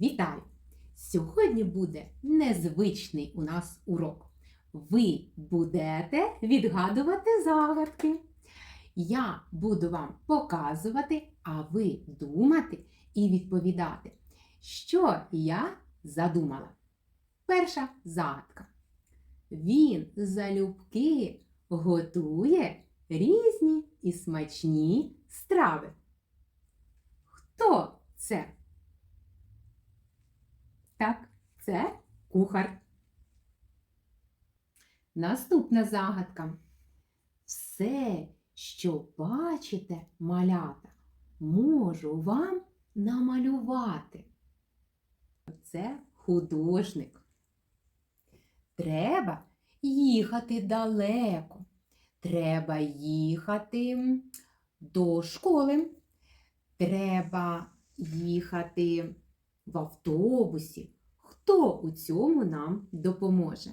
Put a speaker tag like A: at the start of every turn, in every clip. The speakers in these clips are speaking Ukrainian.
A: Вітаю! Сьогодні буде незвичний у нас урок. Ви будете відгадувати загадки. Я буду вам показувати, а ви думати і відповідати, що я задумала. Перша загадка. Він залюбки готує різні і смачні страви. Хто це? Так, це кухар. Наступна загадка. Все, що бачите, малята, можу вам намалювати. Це художник. Треба їхати далеко. Треба їхати до школи. Треба їхати в автобусі. Хто у цьому нам допоможе?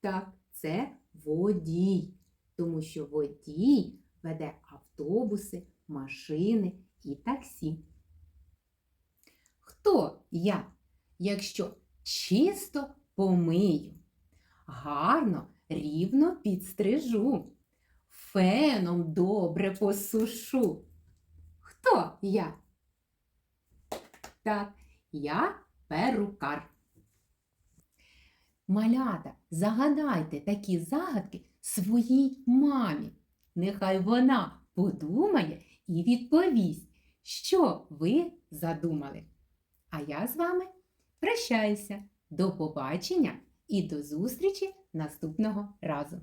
A: Так, це водій, тому що водій веде автобуси, машини і таксі. Хто я, якщо чисто помию, гарно, рівно підстрижу, феном добре посушу? Хто я? Так, я перукар. Малята, загадайте такі загадки своїй мамі. Нехай вона подумає і відповість, що ви задумали. А я з вами прощаюся. До побачення і до зустрічі наступного разу.